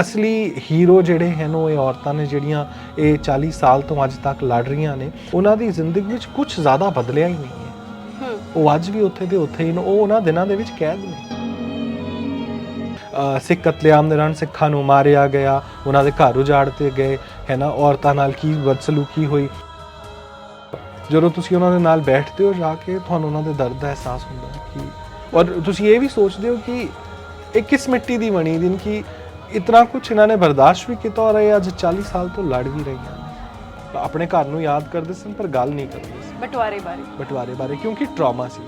ਅਸਲੀ ਹੀਰੋ ਜਿਹੜੇ ਹਨ ਉਹ ਇਹ ਔਰਤਾਂ ਨੇ ਜਿਹੜੀਆਂ ਇਹ 40 ਸਾਲ ਤੋਂ ਅੱਜ ਤੱਕ ਲੜ ਰਹੀਆਂ ਨੇ ਉਹਨਾਂ ਦੀ ਜ਼ਿੰਦਗੀ ਵਿੱਚ ਕੁਝ ਜ਼ਿਆਦਾ ਬਦਲਿਆ ਹੀ ਨਹੀਂ ਹੈ। ਉਹ ਅੱਜ ਵੀ ਉੱਥੇ ਦੇ ਉੱਥੇ ਹੀ ਨੇ ਉਹ ਉਹਨਾਂ ਦਿਨਾਂ ਦੇ ਵਿੱਚ ਕੈਦ ਨੇ। ਸਿੱਖ ਕਤਲੇਆਮ ਦੌਰਾਨ ਸਿੱਖਾਂ ਨੂੰ ਮਾਰਿਆ ਗਿਆ ਉਹਨਾਂ ਦੇ ਘਰ ਉਜਾੜਤੇ ਗਏ ਹੈ ਨਾ ਔਰਤਾਂ ਨਾਲ ਕੀ ਬਦਸਲੂਕੀ ਹੋਈ। ਜਦੋਂ ਤੁਸੀਂ ਉਹਨਾਂ ਦੇ ਨਾਲ ਬੈਠਦੇ ਹੋ ਜਾ ਕੇ ਤੁਹਾਨੂੰ ਉਹਨਾਂ ਦੇ ਦਰਦ ਦਾ ਅਹਿਸਾਸ ਹੁੰਦਾ ਹੈ ਕਿ ਔਰ ਤੁਸੀਂ ਇਹ ਵੀ ਸੋਚਦੇ ਹੋ ਕਿ ਇਹ ਕਿਸ ਮਿੱਟੀ ਦੀ ਬਣੀ ਦਿਨ ਕਿ ਇਤਨਾ ਕੁਝ ਇਹਨਾਂ ਨੇ ਬਰਦਾਸ਼ਤ ਵੀ ਕੀਤਾ ਔਰ ਇਹ ਅੱਜ 40 ਸਾਲ ਤੋਂ ਲੜ ਵੀ ਰਹੀਆਂ ਨੇ ਆਪਣੇ ਘਰ ਨੂੰ ਯਾਦ ਕਰਦੇ ਸਨ ਪਰ ਗੱਲ ਨਹੀਂ ਕਰਦੇ ਸੀ ਬਟਵਾਰੇ ਬਾਰੇ ਬਟਵਾਰੇ ਬਾਰੇ ਕਿਉਂਕਿ ਟਰਾਮਾ ਸੀ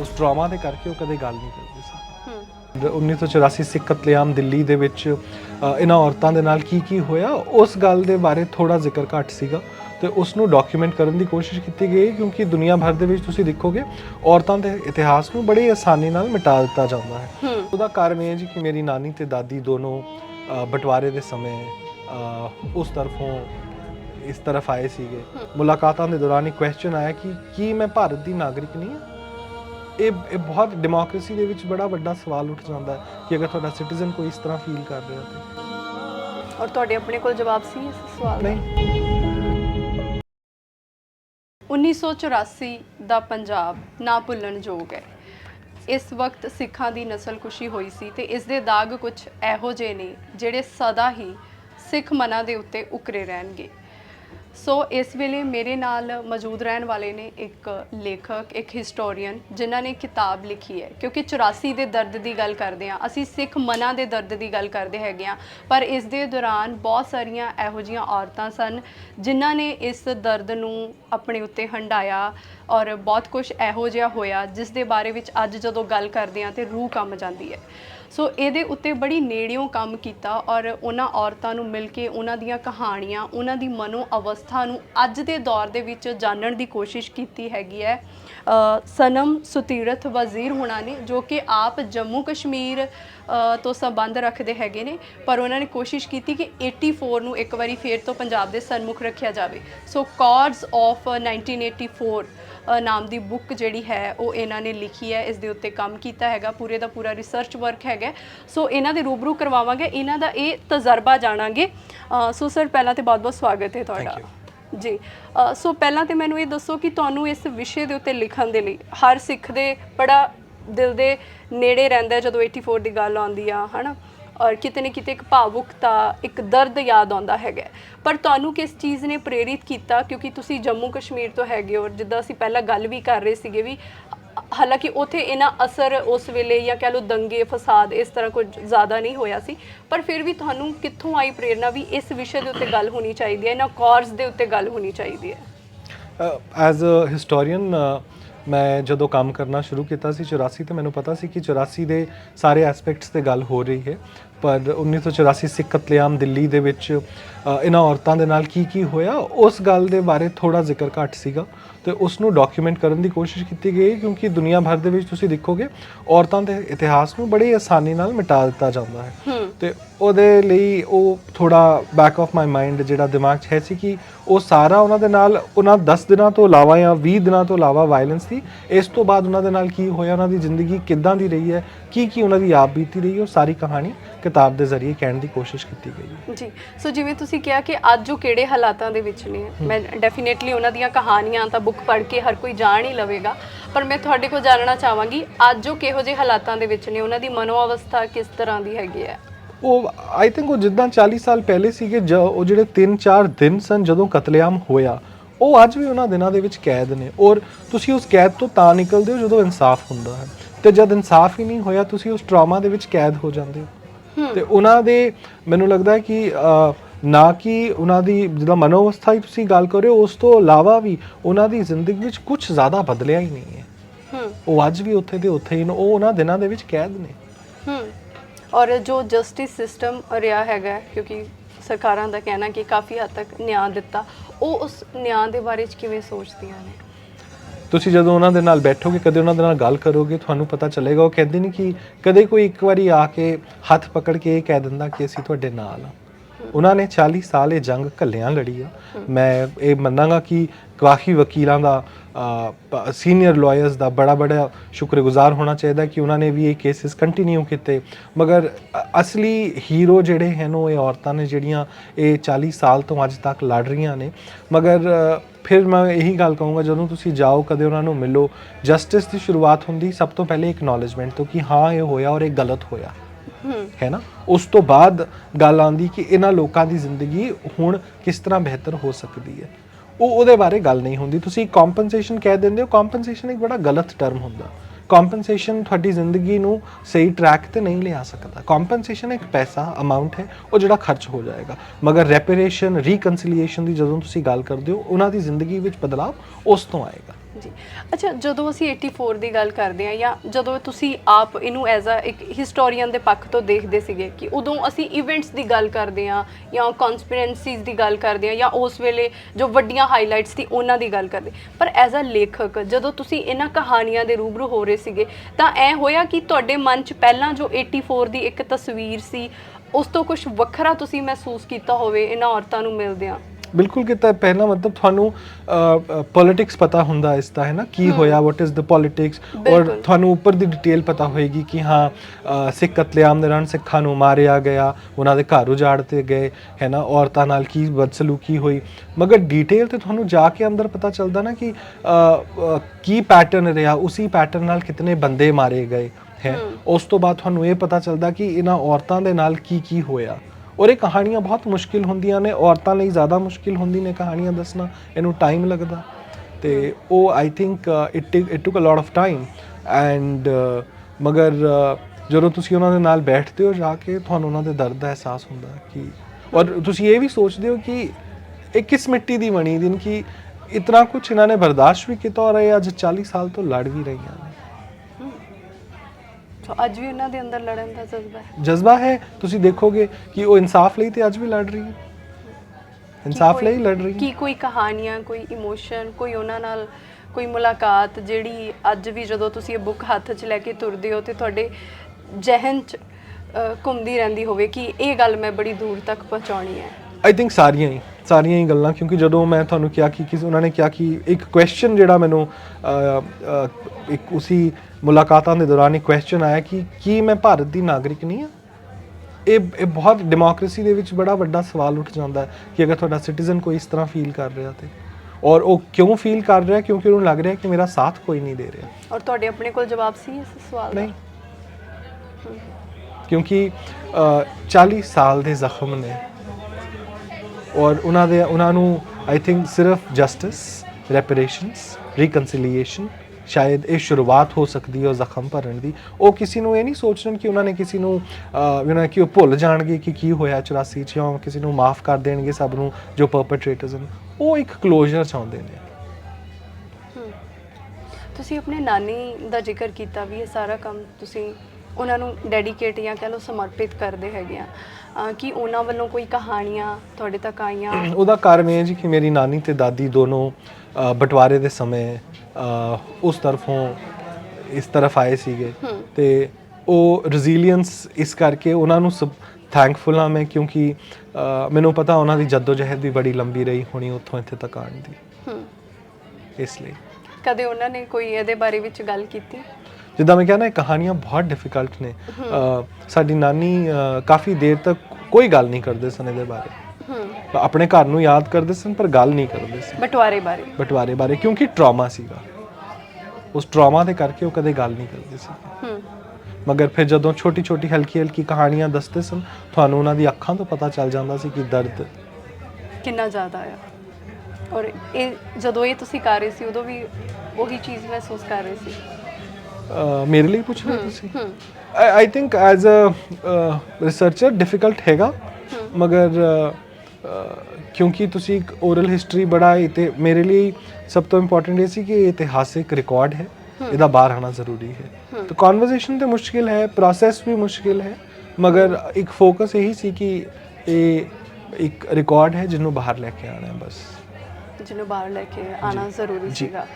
ਉਸ ਟਰਾਮਾ ਦੇ ਕਰਕੇ ਉਹ ਕਦੇ ਗੱਲ ਨਹੀਂ ਕਰਦੇ ਸੀ ਹੂੰ 1984 ਸਿੱਖ ਕਤਲੇਆਮ ਦਿੱਲੀ ਦੇ ਵਿੱਚ ਇਹਨਾਂ ਔਰਤਾਂ ਦੇ ਨਾਲ ਕੀ ਕੀ ਹੋਇਆ ਉਸ ਗੱਲ ਦੇ ਬਾਰੇ ਥੋੜਾ ਜ਼ਿਕਰ ਘੱਟ ਸੀਗਾ ਤੇ ਉਸ ਨੂੰ ਡਾਕੂਮੈਂਟ ਕਰਨ ਦੀ ਕੋਸ਼ਿਸ਼ ਕੀਤੀ ਗਈ ਕਿਉਂਕਿ ਦੁਨੀਆ ਭਰ ਦੇ ਵਿੱਚ ਤੁਸੀਂ ਦੇਖੋਗੇ ਔਰਤਾਂ ਦੇ ਇਤਿਹਾਸ ਨੂੰ ਬੜੀ ਆਸਾਨੀ ਨਾਲ ਮਿਟਾ ਦਿੱਤਾ ਜਾਂਦਾ ਹੈ। ਉਹਦਾ ਕਾਰਨ ਇਹ ਹੈ ਜੀ ਕਿ ਮੇਰੀ ਨਾਨੀ ਤੇ ਦਾਦੀ ਦੋਨੋਂ ਬਟਵਾਰੇ ਦੇ ਸਮੇਂ ਉਸ ਤਰਫੋਂ ਇਸ ਤਰਫ ਆਏ ਸੀਗੇ। ਮੁਲਾਕਾਤਾਂ ਦੇ ਦੌਰਾਨ ਇੱਕ ਕੁਐਸਚਨ ਆਇਆ ਕਿ ਕੀ ਮੈਂ ਭਾਰਤ ਦੀ ਨਾਗਰਿਕ ਨਹੀਂ ਹਾਂ? ਇਹ ਇਹ ਬਹੁਤ ਡੈਮੋਕ੍ਰੇਸੀ ਦੇ ਵਿੱਚ ਬੜਾ ਵੱਡਾ ਸਵਾਲ ਉੱਠ ਜਾਂਦਾ ਹੈ ਕਿ ਅਗਰ ਤੁਹਾਡਾ ਸਿਟੀਜ਼ਨ ਕੋਈ ਇਸ ਤਰ੍ਹਾਂ ਫੀਲ ਕਰ ਰਿਹਾ ਤੇ। ਔਰ ਤੁਹਾਡੇ ਆਪਣੇ ਕੋਲ ਜਵਾਬ ਸੀ ਇਸ ਸਵਾਲ ਦਾ? ਨਹੀਂ। 1984 ਦਾ ਪੰਜਾਬ ਨਾ ਭੁੱਲਣ ਯੋਗ ਹੈ। ਇਸ ਵਕਤ ਸਿੱਖਾਂ ਦੀ ਨਸਲਕੁਸ਼ੀ ਹੋਈ ਸੀ ਤੇ ਇਸ ਦੇ ਦਾਗ ਕੁਝ ਇਹੋ ਜਿਹੇ ਨੇ ਜਿਹੜੇ ਸਦਾ ਹੀ ਸਿੱਖ ਮਨਾਂ ਦੇ ਉੱਤੇ ਉਕਰੇ ਰਹਿਣਗੇ। ਸੋ ਇਸ ਵੇਲੇ ਮੇਰੇ ਨਾਲ ਮੌਜੂਦ ਰਹਿਣ ਵਾਲੇ ਨੇ ਇੱਕ ਲੇਖਕ, ਇੱਕ ਹਿਸਟੋਰੀਅਨ ਜਿਨ੍ਹਾਂ ਨੇ ਕਿਤਾਬ ਲਿਖੀ ਹੈ। ਕਿਉਂਕਿ 84 ਦੇ ਦਰਦ ਦੀ ਗੱਲ ਕਰਦੇ ਹਾਂ, ਅਸੀਂ ਸਿੱਖ ਮਨਾਂ ਦੇ ਦਰਦ ਦੀ ਗੱਲ ਕਰਦੇ ਹੈਗੇ ਹਾਂ, ਪਰ ਇਸ ਦੇ ਦੌਰਾਨ ਬਹੁਤ ਸਾਰੀਆਂ ਇਹੋ ਜਿਹੀਆਂ ਔਰਤਾਂ ਸਨ ਜਿਨ੍ਹਾਂ ਨੇ ਇਸ ਦਰਦ ਨੂੰ ਆਪਣੇ ਉੱਤੇ ਹੰਡਾਇਆ ਔਰ ਬਹੁਤ ਕੁਝ ਇਹੋ ਜਿਹਾ ਹੋਇਆ, ਜਿਸ ਦੇ ਬਾਰੇ ਵਿੱਚ ਅੱਜ ਜਦੋਂ ਗੱਲ ਕਰਦੇ ਹਾਂ ਤੇ ਰੂਹ ਕੰਬ ਜਾਂਦੀ ਹੈ। ਸੋ ਇਹਦੇ ਉੱਤੇ ਬੜੀ ਨੇੜਿਓਂ ਕੰਮ ਕੀਤਾ ਔਰ ਉਹਨਾਂ ਔਰਤਾਂ ਨੂੰ ਮਿਲ ਕੇ ਉਹਨਾਂ ਦੀਆਂ ਕਹਾਣੀਆਂ ਉਹਨਾਂ ਦੀ ਮਨੋ ਅਵਸਥਾ ਨੂੰ ਅੱਜ ਦੇ ਦੌਰ ਦੇ ਵਿੱਚ ਜਾਣਨ ਦੀ ਕੋਸ਼ਿਸ਼ ਕੀਤੀ ਹੈਗੀ ਹੈ। ਅ, ਸਨਮ ਸੁਤੀਰਥ ਵਜ਼ੀਰ ਹੋਣਾ ਨੇ ਜੋ ਕਿ ਆਪ ਜੰਮੂ ਕਸ਼ਮੀਰ ਤੋਂ ਸੰਬੰਧ ਰੱਖਦੇ ਹੈਗੇ ਨੇ ਪਰ ਉਹਨਾਂ ਨੇ ਕੋਸ਼ਿਸ਼ ਕੀਤੀ ਕਿ 84 ਨੂੰ ਇੱਕ ਵਾਰੀ ਫੇਰ ਤੋਂ ਪੰਜਾਬ ਦੇ ਸਨਮੁਖ ਰੱਖਿਆ ਜਾਵੇ। ਸੋ ਕਾਰਡਸ ਆਫ 1984 ਅ, ਨਾਮ ਦੀ ਬੁੱਕ ਜਿਹੜੀ ਹੈ ਉਹ ਇਹਨਾਂ ਨੇ ਲਿਖੀ ਹੈ ਇਸ ਦੇ ਉੱਤੇ ਕੰਮ ਕੀਤਾ ਹੈਗਾ ਪੂਰੇ ਦਾ ਪੂਰਾ ਰਿਸਰਚ ਵਰਕ ਹੈਗਾ। ਸੋ ਇਹਨਾਂ ਦੇ ਰੂਬਰੂ ਕਰਵਾਵਾਂਗੇ ਇਹਨਾਂ ਦਾ ਇਹ ਤਜਰਬਾ ਜਾਣਾਂਗੇ। ਸੋ ਸਰ ਪਹਿਲਾਂ ਤੇ ਬਹੁਤ ਬਹੁਤ ਸਵਾਗਤ ਹੈ ਤੁਹਾਡਾ। ਜੀ। ਸੋ ਪਹਿਲਾਂ ਤੇ ਮੈਨੂੰ ਇਹ ਦੱਸੋ ਕਿ ਤੁਹਾਨੂੰ ਇਸ ਵਿਸ਼ੇ ਦੇ ਉੱਤੇ ਲਿਖਣ ਦੇ ਲਈ ਹਰ ਸਿੱਖ ਦੇ ਬੜਾ ਦਿਲ ਦੇ ਨੇੜੇ ਰਹਿੰਦਾ ਜਦੋਂ 84 ਦੀ ਗੱਲ ਆਉਂਦੀ ਆ ਹਨਾ? ਔਰ ਕਿਤੇ ਨਾ ਕਿਤੇ ਇੱਕ ਭਾਵੁਕਤਾ ਇੱਕ ਦਰਦ ਯਾਦ ਆਉਂਦਾ ਹੈਗਾ ਪਰ ਤੁਹਾਨੂੰ ਕਿਸ ਚੀਜ਼ ਨੇ ਪ੍ਰੇਰਿਤ ਕੀਤਾ? ਕਿਉਂਕਿ ਤੁਸੀਂ ਜੰਮੂ ਕਸ਼ਮੀਰ ਤੋਂ ਹੈਗੇ ਹੋ ਜਿੱਦਾਂ ਅਸੀਂ ਪਹਿਲਾਂ ਗੱਲ ਵੀ ਕਰ ਰਹੇ ਸੀਗੇ ਵੀ ਹਾਲਾਂਕਿ ਉਥੇ ਇਹਨਾਂ ਅਸਰ ਉਸ ਵੇਲੇ ਜਾਂ ਕਹਿ ਲਓ ਦੰਗੇ, ਫਸਾਦ ਇਸ ਤਰ੍ਹਾਂ ਕੁਝ ਜ਼ਿਆਦਾ ਨਹੀਂ ਹੋਇਆ ਸੀ। ਪਰ ਫਿਰ ਵੀ ਤੁਹਾਨੂੰ ਕਿੱਥੋਂ ਆਈ ਪ੍ਰੇਰਣਾ ਵੀ ਇਸ ਵਿਸ਼ੇ ਦੇ ਉੱਤੇ ਗੱਲ ਹੋਣੀ ਚਾਹੀਦੀ ਹੈ ਇਹਨਾਂ ਕਾਰਸ ਦੇ ਉੱਤੇ ਗੱਲ ਹੋਣੀ ਚਾਹੀਦੀ ਹੈ? ਐਜ਼ ਅ ਹਿਸਟੋਰੀਅਨ ਮੈਂ ਜਦੋਂ ਕੰਮ ਕਰਨਾ ਸ਼ੁਰੂ ਕੀਤਾ ਸੀ 84 ਤੇ ਮੈਨੂੰ ਪਤਾ ਸੀ ਕਿ 84 ਦੇ ਸਾਰੇ ਐਸਪੈਕਟਸ ਤੇ ਗੱਲ ਹੋ ਰਹੀ ਹੈ। ਪਰ 1984 ਸਿੱਖ ਕਤਲੇਆਮ ਦਿੱਲੀ ਦੇ ਵਿੱਚ ਇਹਨਾਂ ਔਰਤਾਂ ਦੇ ਨਾਲ ਕੀ ਕੀ ਹੋਇਆ? ਉਸ ਗੱਲ ਦੇ ਬਾਰੇ ਥੋੜਾ ਜ਼ਿਕਰ ਘੱਟ ਸੀਗਾ ਤੇ ਉਸ ਨੂੰ ਡਾਕੂਮੈਂਟ ਕਰਨ ਦੀ ਕੋਸ਼ਿਸ਼ ਕੀਤੀ ਗਈ ਕਿਉਂਕਿ ਦੁਨੀਆ ਭਰ ਦੇ ਵਿੱਚ ਤੁਸੀਂ ਦੇਖੋਗੇ ਔਰਤਾਂ ਦੇ ਇਤਿਹਾਸ ਨੂੰ ਬੜੀ ਆਸਾਨੀ ਨਾਲ ਮਿਟਾ ਦਿੱਤਾ ਜਾਂਦਾ ਹੈ। ਹੂੰ। ਤੇ ਉਹਦੇ ਲਈ ਉਹ ਥੋੜਾ ਬੈਕ ਆਫ ਮਾਈ ਮਾਈਂਡ ਜਿਹੜਾ ਦਿਮਾਗ 'ਚ ਹੈ ਸੀ ਕਿ ਉਹ ਸਾਰਾ ਉਹਨਾਂ ਦੇ ਨਾਲ ਉਹਨਾਂ 10 ਦਿਨਾਂ ਤੋਂ ਇਲਾਵਾ ਜਾਂ 20 ਦਿਨਾਂ ਤੋਂ ਇਲਾਵਾ ਵਾਇਲੈਂਸ ਸੀ। ਇਸ ਤੋਂ ਬਾਅਦ ਉਹਨਾਂ ਦੇ ਨਾਲ ਕੀ ਹੋਇਆ? ਉਹਨਾਂ ਦੀ ਜ਼ਿੰਦਗੀ ਕਿੱਦਾਂ ਦੀ ਰਹੀ ਹੈ? ਕੀ ਕੀ ਉਹਨਾਂ ਦੀ ਆਪ ਬੀਤੀ ਰਹੀ ਹੈ? ਉਹ ਸਾਰੀ ਕਹਾਣੀ ਕਿਤਾਬ ਦੇ ਜ਼ਰੀਏ ਕਹਿਣ ਦੀ ਕੋਸ਼ਿਸ਼ ਕੀਤੀ ਗਈ ਹੈ। ਜੀ ਸੋ ਜਿਵੇਂ ਤੁਸੀਂ ਕਿਹਾ ਕਿ ਅੱਜ ਉਹ ਕਿਹੜੇ ਹਾਲਾਤਾਂ ਦੇ ਵਿੱਚ ਨੇ ਮੈਂ ਡੈਫੀਨੇਟਲੀ ਉਹਨਾਂ ਦੀਆਂ ਕਹਾਣੀਆਂ ਤਾਂ ਬੁੱਕ ਪੜ੍ਹ ਕੇ ਹਰ ਕੋਈ ਜਾਣ ਹੀ ਲਵੇਗਾ ਪਰ ਮੈਂ ਤੁਹਾਡੇ ਕੋਲ ਜਾਣਨਾ ਚਾਹਾਂਗੀ ਅੱਜ ਉਹ ਕਿਹੋ ਜਿਹੇ ਹਾਲਾਤਾਂ ਦੇ ਵਿੱਚ ਨੇ ਉਹਨਾਂ ਦੀ ਮਨੋ ਅਵਸਥਾ ਕਿਸ ਤਰ੍ਹਾਂ ਦੀ ਹੈਗੀ ਹੈ? ਉਹ ਆਈ ਥਿੰਕ ਉਹ ਜਿੱਦਾਂ 40 ਸਾਲ ਪਹਿਲੇ ਸੀਗੇ ਉਹ ਜਿਹੜੇ 3-4 ਦਿਨ ਸਨ ਜਦੋਂ ਕਤਲੇਆਮ ਹੋਇਆ ਉਹ ਅੱਜ ਵੀ ਉਹਨਾਂ ਦਿਨਾਂ ਦੇ ਵਿੱਚ ਕੈਦ ਨੇ ਔਰ ਤੁਸੀਂ ਉਸ ਕੈਦ ਤੋਂ ਤਾਂ ਨਿਕਲਦੇ ਹੋ ਜਦੋਂ ਇਨਸਾਫ ਹੁੰਦਾ ਹੈ ਤੇ ਜਦ ਇਨਸਾਫ ਹੀ ਨਹੀਂ ਹੋਇਆ ਤੁਸੀਂ ਉਸ ਟਰਾਮਾ ਦੇ ਵਿੱਚ ਕੈਦ ਹੋ ਜਾਂਦੇ ਹੋ। ਤੇ ਉਹਨਾਂ ਦੇ ਮੈਨੂੰ ਲੱਗਦਾ ਹੈ ਕਿ ਨਾ ਕਿ ਉਹਨਾਂ ਦੀ ਜਿਹੜਾ ਮਨੋਵਸਥਾ ਦੀ ਤੁਸੀਂ ਗੱਲ ਕਰ ਰਹੇ ਹੋ ਉਸ ਤੋਂ ਇਲਾਵਾ ਵੀ ਉਹਨਾਂ ਦੀ ਜ਼ਿੰਦਗੀ ਵਿੱਚ ਕੁਝ ਜ਼ਿਆਦਾ ਬਦਲਿਆ ਹੀ ਨਹੀਂ ਹੈ। ਹੂੰ। ਉਹ ਅੱਜ ਵੀ ਉੱਥੇ ਦੇ ਉੱਥੇ ਹੀ ਨੇ ਉਹ ਉਹਨਾਂ ਦਿਨਾਂ ਦੇ ਵਿੱਚ ਕੈਦ ਨੇ। ਹੂੰ। ਔਰ ਜੋ ਜਸਟਿਸ ਸਿਸਟਮ ਰਿਹਾ ਹੈਗਾ ਹੈ, ਕਿਉਂਕਿ ਸਰਕਾਰਾਂ ਦਾ ਕਹਿਣਾ ਕਿ ਕਾਫੀ ਹੱਦ ਤੱਕ ਨਿਆਂ ਦਿੱਤਾ ਉਹ ਉਸ ਨਿਆਂ ਦੇ ਬਾਰੇ ਚ ਕਿਵੇਂ ਸੋਚਦੀਆਂ ਨੇ? ਤੁਸੀਂ ਜਦੋਂ ਉਹਨਾਂ ਦੇ ਨਾਲ ਬੈਠੋਗੇ, ਕਦੇ ਉਹਨਾਂ ਦੇ ਨਾਲ ਗੱਲ ਕਰੋਗੇ, ਤੁਹਾਨੂੰ ਪਤਾ ਚੱਲੇਗਾ। ਉਹ ਕਹਿੰਦੇ ਨੇ ਕਿ ਕਦੇ ਕੋਈ ਇੱਕ ਵਾਰੀ ਆ ਕੇ ਹੱਥ ਪਕੜ ਕੇ ਇਹ ਕਹਿ ਦਿੰਦਾ ਕਿ ਅਸੀਂ ਤੁਹਾਡੇ ਨਾਲ ਹਾਂ। ਉਹਨਾਂ ਨੇ 40 ਸਾਲ ਇਹ ਜੰਗ ਕੱਲਿਆਂ ਲੜੀ ਆ। ਮੈਂ ਇਹ ਮੰਨਾਂਗਾ ਕਿ ਕਾਫੀ ਵਕੀਲਾਂ ਦਾ ਸੀਨੀਅਰ ਲਾਇਰਸ ਦਾ ਬੜਾ ਬੜਾ ਸ਼ੁਕਰਗੁਜ਼ਾਰ ਹੋਣਾ ਚਾਹੀਦਾ ਕਿ ਉਹਨਾਂ ਨੇ ਵੀ ਇਹ ਕੇਸਿਸ ਕੰਟੀਨਿਊ ਕੀਤੇ। ਮਗਰ ਅਸਲੀ ਹੀਰੋ ਜਿਹੜੇ ਹਨ ਉਹ ਇਹ ਔਰਤਾਂ ਨੇ ਜਿਹੜੀਆਂ ਇਹ 40 ਸਾਲ ਤੋਂ ਅੱਜ ਤੱਕ ਲੜ ਰਹੀਆਂ ਨੇ। ਮਗਰ ਫਿਰ ਮੈਂ ਇਹੀ ਗੱਲ ਕਹੂੰਗਾ, ਜਦੋਂ ਤੁਸੀਂ ਜਾਓ ਕਦੇ ਉਹਨਾਂ ਨੂੰ ਮਿਲੋ ਜਸਟਿਸ ਦੀ ਸ਼ੁਰੂਆਤ ਹੁੰਦੀ ਸਭ ਤੋਂ ਪਹਿਲੇ ਐਕਨੋਲੇਜਮੈਂਟ ਤੋਂ ਕਿ ਹਾਂ, ਇਹ ਹੋਇਆ ਔਰ ਇਹ ਗਲਤ ਹੋਇਆ। ਹੈ ਨਾ? ਉਸ ਤੋਂ ਬਾਅਦ ਗੱਲ ਆਉਂਦੀ ਕਿ ਇਹਨਾਂ ਲੋਕਾਂ ਦੀ ਜ਼ਿੰਦਗੀ ਹੁਣ ਕਿਸ ਤਰ੍ਹਾਂ ਬਿਹਤਰ ਹੋ ਸਕਦੀ ਹੈ। ਉਹ ਉਹਦੇ ਬਾਰੇ ਗੱਲ ਨਹੀਂ ਹੁੰਦੀ। ਤੁਸੀਂ ਕੰਪਨਸੇਸ਼ਨ ਕਹਿ ਦਿੰਦੇ ਹੋ। ਕੰਪਨਸੇਸ਼ਨ ਇੱਕ ਬੜਾ ਗਲਤ ਟਰਮ ਹੁੰਦਾ। ਕੰਪਨਸੇਸ਼ਨ ਤੁਹਾਡੀ ਜ਼ਿੰਦਗੀ ਨੂੰ ਸਹੀ ਟਰੈਕ ਤੇ ਨਹੀਂ ਲਿਆ ਸਕਦਾ। ਕੰਪਨਸੇਸ਼ਨ ਇੱਕ ਪੈਸਾ ਅਮਾਉਂਟ ਹੈ। ਉਹ ਜਿਹੜਾ ਖਰਚ ਹੋ ਜਾਏਗਾ। ਮਗਰ ਰੈਪੇਰੇਸ਼ਨ ਰੀਕਨਸੀਲੀਏਸ਼ਨ ਦੀ ਜਦੋਂ ਤੁਸੀਂ ਗੱਲ ਕਰਦੇ ਹੋ, ਉਹਨਾਂ ਦੀ ਜ਼ਿੰਦਗੀ ਵਿੱਚ ਬਦਲਾਅ ਉਸ ਤੋਂ ਆਏਗਾ। ਜੀ। ਅੱਛਾ, ਜਦੋਂ ਅਸੀਂ 84 ਦੀ ਗੱਲ ਕਰਦੇ ਹਾਂ ਜਾਂ ਜਦੋਂ ਤੁਸੀਂ ਆਪ ਇਹਨੂੰ ਐਜ਼ ਅ ਇੱਕ ਹਿਸਟੋਰੀਅਨ ਦੇ ਪੱਖ ਤੋਂ ਦੇਖਦੇ ਸੀਗੇ ਕਿ ਉਦੋਂ ਅਸੀਂ ਇਵੈਂਟਸ ਦੀ ਗੱਲ ਕਰਦੇ ਹਾਂ ਜਾਂ ਕਨਸਪੀਰੈਂਸੀਜ਼ ਦੀ ਗੱਲ ਕਰਦੇ ਹਾਂ ਜਾਂ ਉਸ ਵੇਲੇ ਜੋ ਵੱਡੀਆਂ ਹਾਈਲਾਈਟਸ ਸੀ ਉਹਨਾਂ ਦੀ ਗੱਲ ਕਰਦੇ ਪਰ ਐਜ਼ ਅ ਲੇਖਕ, ਜਦੋਂ ਤੁਸੀਂ ਇਹਨਾਂ ਕਹਾਣੀਆਂ ਦੇ ਰੂਬਰੂ ਹੋ ਰਹੇ ਸੀਗੇ, ਤਾਂ ਐ ਹੋਇਆ ਕਿ ਤੁਹਾਡੇ ਮਨ 'ਚ ਪਹਿਲਾਂ ਜੋ 84 ਦੀ ਇੱਕ ਤਸਵੀਰ ਸੀ, ਉਸ ਤੋਂ ਕੁਝ ਵੱਖਰਾ ਤੁਸੀਂ ਮਹਿਸੂਸ ਕੀਤਾ ਹੋਵੇ ਇਹਨਾਂ ਔਰਤਾਂ ਨੂੰ ਮਿਲਦਿਆਂ? ਬਿਲਕੁਲ ਕੀਤਾ ਪਹਿਲਾ ਮਤਲਬ ਤੁਹਾਨੂੰ ਪੋਲਿਟਿਕਸ ਪਤਾ ਹੁੰਦਾ ਇਸ ਦਾ ਹੈ ਨਾ? ਕੀ ਹੋਇਆ ਵਾਟ ਇਜ਼ ਦ ਪੋਲਿਟਿਕਸ ਔਰ। ਤੁਹਾਨੂੰ ਉੱਪਰ ਦੀ ਡਿਟੇਲ ਪਤਾ ਹੋਏਗੀ ਕਿ ਹਾਂ ਸਿੱਖ ਕਤਲੇਆਮ ਦੌਰਾਨ ਸਿੱਖਾਂ ਨੂੰ ਮਾਰਿਆ ਗਿਆ ਉਹਨਾਂ ਦੇ ਘਰ ਉਜਾੜਤੇ ਗਏ ਹੈ ਨਾ? ਔਰਤਾਂ ਨਾਲ ਕੀ ਬਦਸਲੂਕੀ ਹੋਈ। ਮਗਰ ਡਿਟੇਲ ਤੇ ਤੁਹਾਨੂੰ ਜਾ ਕੇ ਅੰਦਰ ਪਤਾ ਚੱਲਦਾ ਨਾ ਕਿ ਕੀ ਪੈਟਰਨ ਰਿਹਾ ਉਸੇ ਪੈਟਰਨ ਨਾਲ ਕਿਤਨੇ ਬੰਦੇ ਮਾਰੇ ਗਏ ਹੈ? ਉਸ ਤੋਂ ਬਾਅਦ ਤੁਹਾਨੂੰ ਇਹ ਪਤਾ ਚੱਲਦਾ ਕਿ ਇਹਨਾਂ ਔਰਤਾਂ ਦੇ ਨਾਲ ਕੀ ਕੀ ਹੋਇਆ। ਔਰ ਇਹ ਕਹਾਣੀਆਂ ਬਹੁਤ ਮੁਸ਼ਕਿਲ ਹੁੰਦੀਆਂ ਨੇ, ਔਰਤਾਂ ਲਈ ਜ਼ਿਆਦਾ ਮੁਸ਼ਕਿਲ ਹੁੰਦੀ ਨੇ ਕਹਾਣੀਆਂ ਦੱਸਣਾ, ਇਹਨੂੰ ਟਾਈਮ ਲੱਗਦਾ। ਤੇ ਉਹ I think it it took a lot of time and ਮਗਰ uh, ਜਦੋਂ ਤੁਸੀਂ ਉਹਨਾਂ ਦੇ ਨਾਲ ਬੈਠਦੇ ਹੋ ਜਾ ਕੇ, ਤੁਹਾਨੂੰ ਉਹਨਾਂ ਦੇ ਦਰਦ ਦਾ ਅਹਿਸਾਸ ਹੁੰਦਾ ਕਿ, ਔਰ ਤੁਸੀਂ ਇਹ ਵੀ ਸੋਚਦੇ ਹੋ ਕਿ ਇਹ ਕਿਸ ਮਿੱਟੀ ਦੀ ਬਣੀ ਦਿਨ, ਕਿ ਇਤਨਾ ਕੁਝ ਇਹਨਾਂ ਨੇ ਬਰਦਾਸ਼ਤ ਵੀ ਕੀਤਾ ਔਰ ਇਹ ਅੱਜ 40 ਸਾਲ ਤੋਂ ਲੜ ਵੀ ਰਹੀਆਂ ਨੇ। ਸੋ ਅੱਜ ਵੀ ਉਹਨਾਂ ਦੇ ਅੰਦਰ ਲੜਨ ਦਾ ਜਜ਼ਬਾ ਹੈ। ਜਜ਼ਬਾ ਹੈ? ਤੁਸੀਂ ਦੇਖੋਗੇ ਕਿ ਉਹ ਇਨਸਾਫ ਲਈ ਤੇ ਅੱਜ ਵੀ ਲੜ ਰਹੀ ਹੈ। ਇਨਸਾਫ ਲਈ ਲੜ ਰਹੀ ਹੈ। ਕੀ ਕੋਈ ਕਹਾਣੀਆਂ ਕੋਈ ਇਮੋਸ਼ਨ ਕੋਈ ਉਹਨਾਂ ਨਾਲ ਕੋਈ ਮੁਲਾਕਾਤ ਜਿਹੜੀ ਅੱਜ ਵੀ ਜਦੋਂ ਤੁਸੀਂ ਇਹ ਬੁੱਕ ਹੱਥ 'ਚ ਲੈ ਕੇ ਤੁਰਦੇ ਹੋ ਤੇ ਤੁਹਾਡੇ ਜ਼ਿਹਨ 'ਚ ਅ, ਘੁੰਮਦੀ ਰਹਿੰਦੀ ਹੋਵੇ ਕਿ ਇਹ ਗੱਲ ਮੈਂ ਬੜੀ ਦੂਰ ਤੱਕ ਪਹੁੰਚਾਉਣੀ ਹੈ। ਆਈ ਥਿੰਕ ਸਾਰੀਆਂ ਹੀ ਸਾਰੀਆਂ ਹੀ ਗੱਲਾਂ ਕਿਉਂਕਿ ਜਦੋਂ ਮੈਂ ਤੁਹਾਨੂੰ ਕਿਹਾ ਕਿ ਕਿਸ ਉਹਨਾਂ ਨੇ ਕਿਹਾ ਕਿ ਇੱਕ ਕੁਐਸਚਨ ਜਿਹੜਾ ਮੈਨੂੰ ਅ, ਅ, ਇੱਕ ਉਸੀ ਮੁਲਾਕਾਤਾਂ ਦੇ ਦੌਰਾਨ ਇੱਕ ਕੁਐਸਚਨ ਆਇਆ ਕਿ ਕੀ ਮੈਂ ਭਾਰਤ ਦੀ ਨਾਗਰਿਕ ਨਹੀਂ ਹਾਂ? ਇਹ ਇਹ ਬਹੁਤ ਡੈਮੋਕ੍ਰੇਸੀ ਦੇ ਵਿੱਚ ਬੜਾ ਵੱਡਾ ਸਵਾਲ ਉੱਠ ਜਾਂਦਾ ਹੈ ਕਿ ਅਗਰ ਤੁਹਾਡਾ ਸਿਟੀਜ਼ਨ ਕੋਈ ਇਸ ਤਰ੍ਹਾਂ ਫੀਲ ਕਰ ਰਿਹਾ ਤੇ। ਔਰ ਉਹ ਕਿਉਂ ਫੀਲ ਕਰ ਰਿਹਾ? ਕਿਉਂਕਿ ਉਹਨੂੰ ਲੱਗ ਰਿਹਾ ਕਿ ਮੇਰਾ ਸਾਥ ਕੋਈ ਨਹੀਂ ਦੇ ਰਿਹਾ। ਔਰ ਤੁਹਾਡੇ ਆਪਣੇ ਕੋਲ ਜਵਾਬ ਸੀ ਇਸ ਸਵਾਲ ਦਾ? ਨਹੀਂ। ਕਿਉਂਕਿ ਅ, 40 ਸਾਲ ਦੇ ਜ਼ਖਮ ਨੇ। ਔਰ ਉਹਨਾਂ ਦੇ ਉਹਨਾਂ ਨੂੰ ਆਈ ਥਿੰਕ ਸਿਰਫ ਜਸਟਿਸ ਰੈਪਰੇਸ਼ਨਸ ਰੀਕਨਸੀਲੀਏਸ਼ਨ ਸ਼ਾਇਦ ਇਹ ਸ਼ੁਰੂਆਤ ਹੋ ਸਕਦੀ ਹੈ ਉਹ ਜ਼ਖਮ ਭਰਨ ਦੀ। ਉਹ ਕਿਸੇ ਨੂੰ ਇਹ ਨਹੀਂ ਸੋਚਣ ਕਿ ਉਹਨਾਂ ਨੇ ਕਿਸੇ ਨੂੰ ਯੂ نو ਕਿ ਉਹ ਭੁੱਲ ਜਾਣਗੇ ਕਿ ਕੀ ਹੋਇਆ 84 ਚ ਜਾਂ ਕਿਸੇ ਨੂੰ ਮਾਫ ਕਰ ਦੇਣਗੇ ਸਭ ਨੂੰ ਜੋ ਪਰਪੈਟ੍ਰੇਟਰਸ ਹਨ ਉਹ ਇੱਕ ਕਲੋਜ਼ਰ ਚਾਹੁੰਦੇ ਨੇ। ਤੁਸੀਂ ਆਪਣੇ ਨਾਨੀ ਦਾ ਜ਼ਿਕਰ ਕੀਤਾ ਵੀ ਇਹ ਸਾਰਾ ਕੰਮ ਤੁਸੀਂ ਉਹਨਾਂ ਨੂੰ ਡੈਡੀਕੇਟ ਜਾਂ ਕਹ ਲਓ ਸਮਰਪਿਤ ਕਰਦੇ ਹੈਗੇ ਆ। ਕਿ ਉਹਨਾਂ ਵੱਲੋਂ ਕੋਈ ਕਹਾਣੀਆਂ ਤੁਹਾਡੇ ਤੱਕ ਆਈਆਂ? ਉਹਦਾ ਕਾਰਨ ਇਹ ਜੀ ਕਿ ਮੇਰੀ ਨਾਨੀ ਤੇ ਦਾਦੀ ਦੋਨੋਂ ਬਟਵਾਰੇ ਦੇ ਸਮੇਂ ਉਸ ਤਰਫੋਂ ਇਸ ਤਰਫ ਆਏ ਸੀਗੇ। ਤੇ ਉਹ ਰੈਜ਼ਿਲੀਅੰਸ ਇਸ ਕਰਕੇ ਉਹਨਾਂ ਨੂੰ ਸਭ ਥੈਂਕਫੁਲ ਹਾਂ ਮੈਂ ਕਿਉਂਕਿ ਮੈਨੂੰ ਪਤਾ ਉਹਨਾਂ ਦੀ ਜਦੋਜਹਿਦ ਵੀ ਬੜੀ ਲੰਬੀ ਰਹੀ ਹੋਣੀ ਉੱਥੋਂ ਇੱਥੇ ਤੱਕ ਆਉਣ ਦੀ। ਇਸ ਲਈ। ਕਦੇ ਉਹਨਾਂ ਨੇ ਕੋਈ ਇਹਦੇ ਬਾਰੇ ਵਿੱਚ ਗੱਲ ਕੀਤੀ? ਜਿੱਦਾਂ ਮੈਂ ਕਿਹਾ ਨਾ ਇਹ ਕਹਾਣੀਆਂ ਬਹੁਤ ਡਿਫਿਕਲਟ ਨੇ। ਸਾਡੀ ਨਾਨੀ ਕਾਫੀ ਦੇਰ ਤੱਕ ਕੋਈ ਗੱਲ ਨਹੀਂ ਕਰਦੇ ਸਨ ਇਹਦੇ ਬਾਰੇ। ਆਪਣੇ ਘਰ ਨੂੰ ਯਾਦ ਕਰਦੇ ਸਨ ਪਰ ਗੱਲ ਨਹੀਂ ਕਰਦੇ ਸੀ ਬਟਵਾਰੇ ਬਾਰੇ। ਬਟਵਾਰੇ ਬਾਰੇ ਕਿਉਂਕਿ ਟਰਾਮਾ ਸੀਗਾ। ਉਸ ਟਰਾਮਾ ਦੇ ਕਰਕੇ ਉਹ ਕਦੇ ਗੱਲ ਨਹੀਂ ਕਰਦੇ ਸੀ। ਹੂੰ। ਮਗਰ ਫਿਰ ਜਦੋਂ ਛੋਟੀ ਛੋਟੀ ਹਲਕੀ ਹਲਕੀ ਕਹਾਣੀਆਂ ਦੱਸਦੇ ਸਨ ਤੁਹਾਨੂੰ ਉਹਨਾਂ ਦੀ ਅੱਖਾਂ ਤੋਂ ਪਤਾ ਚੱਲ ਜਾਂਦਾ ਸੀ ਕਿ ਦਰਦ ਕਿੰਨਾ ਜ਼ਿਆਦਾ ਆ। ਔਰ ਇਹ ਜਦੋਂ ਇਹ ਤੁਸੀਂ ਕਰ ਰਹੇ ਸੀ ਉਦੋਂ ਵੀ ਉਹੀ ਚੀਜ਼ ਮਹਿਸੂਸ ਕਰ ਰਹੇ ਸੀ। ਮੇਰੇ ਲਈ ਪੁੱਛ ਰਹੇ ਤੁਸੀਂ? I think as a researcher difficult ਹੈਗਾ। ਮਗਰ ਕਿਉਂਕਿ ਤੁਸੀਂ ਇੱਕ ਓਰਲ ਹਿਸਟਰੀ ਬੜਾ ਹੈ ਤੇ ਮੇਰੇ ਲਈ ਸਭ ਤੋਂ ਇੰਪੋਰਟੈਂਟ ਇਹ ਸੀ ਕਿ ਇਹ ਇਤਿਹਾਸਿਕ ਰਿਕਾਰਡ ਹੈ। ਇਹਦਾ ਬਾਹਰ ਆਣਾ ਜ਼ਰੂਰੀ ਹੈ। ਤਾਂ ਕਨਵਰਸੇਸ਼ਨ ਤੇ ਮੁਸ਼ਕਿਲ ਹੈ ਪ੍ਰੋਸੈਸ ਵੀ ਮੁਸ਼ਕਿਲ ਹੈ ਮਗਰ ਇੱਕ ਫੋਕਸ ਇਹੀ ਸੀ ਕਿ ਇਹ ਇੱਕ ਰਿਕਾਰਡ ਹੈ ਜਿਹਨੂੰ ਬਾਹਰ ਲੈ ਕੇ ਆਣਾ ਹੈ ਬਸ। ਜਿਹਨੂੰ ਬਾਹਰ ਲੈ ਕੇ ਆਣਾ ਜ਼ਰੂਰੀ। ਸੀਗਾ।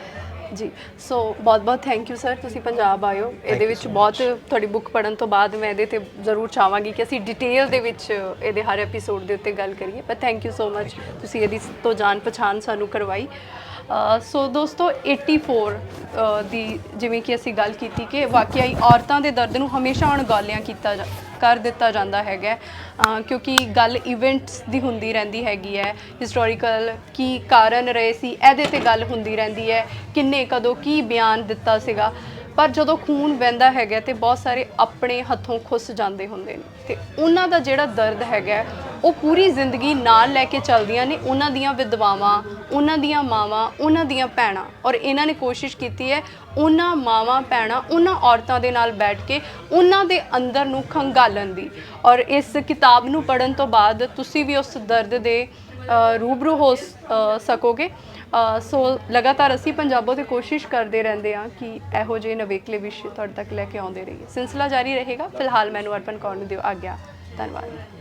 ਜੀ। ਸੋ ਬਹੁਤ ਬਹੁਤ ਥੈਂਕ ਯੂ ਸਰ ਤੁਸੀਂ ਪੰਜਾਬ ਆਇਓ। ਇਹਦੇ ਵਿੱਚ ਬਹੁਤ ਤੁਹਾਡੀ ਬੁੱਕ ਪੜਨ ਤੋਂ ਬਾਅਦ ਮੈਂ ਇਹਦੇ ਤੇ ਜ਼ਰੂਰ ਚਾਹਾਂਗੀ ਕਿ ਅਸੀਂ ਡਿਟੇਲ ਦੇ ਵਿੱਚ ਇਹਦੇ ਹਰ ਐਪੀਸੋਡ ਦੇ ਉੱਤੇ ਗੱਲ ਕਰੀਏ। ਪਰ ਥੈਂਕ ਯੂ ਸੋ ਮਚ ਤੁਸੀਂ ਇਹਦੀ ਤੋਂ ਜਾਣ ਪਛਾਣ ਸਾਨੂੰ ਕਰਵਾਈ। ਸੋ ਦੋਸਤੋ 84 ਅ, ਦੀ ਜਿਵੇਂ ਕਿ ਅਸੀਂ ਗੱਲ ਕੀਤੀ ਕਿ ਵਾਕਿਆ ਹੀ ਔਰਤਾਂ ਦੇ ਦਰਦ ਨੂੰ ਹਮੇਸ਼ਾ ਅਣਗੌਲਿਆਂ ਕੀਤਾ ਜਾ- ਕਰ ਦਿੱਤਾ ਜਾਂਦਾ ਹੈਗਾ। ਕਿਉਂਕਿ ਗੱਲ ਇਵੈਂਟਸ ਦੀ ਹੁੰਦੀ ਰਹਿੰਦੀ ਹੈਗੀ ਹੈ। ਹਿਸਟੋਰੀਕਲ ਕੀ ਕਾਰਨ ਰਹੇ ਸੀ ਇਹਦੇ ਤੇ ਗੱਲ ਹੁੰਦੀ ਰਹਿੰਦੀ ਹੈ ਕਿੰਨੇ ਕਦੋਂ ਕੀ ਬਿਆਨ ਦਿੱਤਾ ਸੀਗਾ। ਪਰ ਜਦੋਂ ਖੂਨ ਵਹਿੰਦਾ ਹੈਗਾ ਤੇ ਬਹੁਤ ਸਾਰੇ ਆਪਣੇ ਹੱਥੋਂ ਖੁੱਸ ਜਾਂਦੇ ਹੁੰਦੇ ਨੇ। ਤੇ ਉਹਨਾਂ ਦਾ ਜਿਹੜਾ ਦਰਦ ਹੈਗਾ ਉਹ ਪੂਰੀ ਜ਼ਿੰਦਗੀ ਨਾਲ ਲੈ ਕੇ ਚੱਲਦੀਆਂ ਨੇ ਉਹਨਾਂ ਦੀਆਂ ਵਿਧਵਾਵਾਂ, ਉਹਨਾਂ ਦੀਆਂ ਮਾਵਾਂ, ਉਹਨਾਂ ਦੀਆਂ ਭੈਣਾਂ। ਔਰ ਇਹਨਾਂ ਨੇ ਕੋਸ਼ਿਸ਼ ਕੀਤੀ ਹੈ ਉਹਨਾਂ ਮਾਵਾਂ, ਭੈਣਾਂ, ਉਹਨਾਂ ਔਰਤਾਂ ਦੇ ਨਾਲ ਬੈਠ ਕੇ ਉਹਨਾਂ ਦੇ ਅੰਦਰ ਨੂੰ ਖੰਗਾਲਣ ਦੀ। ਔਰ ਇਸ ਕਿਤਾਬ ਨੂੰ ਪੜਨ ਤੋਂ ਬਾਅਦ ਤੁਸੀਂ ਵੀ ਉਸ ਦਰਦ ਦੇ ਰੂਬਰੂ ਹੋ ਸਕੋਗੇ। ਸੋ ਲਗਾਤਾਰ ਅਸੀਂ ਪੰਜਾਬੋ ਤੇ ਕੋਸ਼ਿਸ਼ ਕਰਦੇ ਰਹਿੰਦੇ ਹਾਂ ਕਿ ਇਹੋ ਜਿਹੇ ਨਵੇਕਲੇ ਵਿਸ਼ੇ ਤੁਹਾਡੇ ਤੱਕ ਲੈ ਕੇ ਆਉਂਦੇ ਰਹੀਏ। ਸਿਲਸਿਲਾ ਜਾਰੀ ਰਹੇਗਾ। ਫਿਲਹਾਲ ਮੈਨੂੰ ਅਰਪਣ ਕੌਰ ਨੂੰ ਦਿਓ ਆਗਿਆ। ਧੰਨਵਾਦ।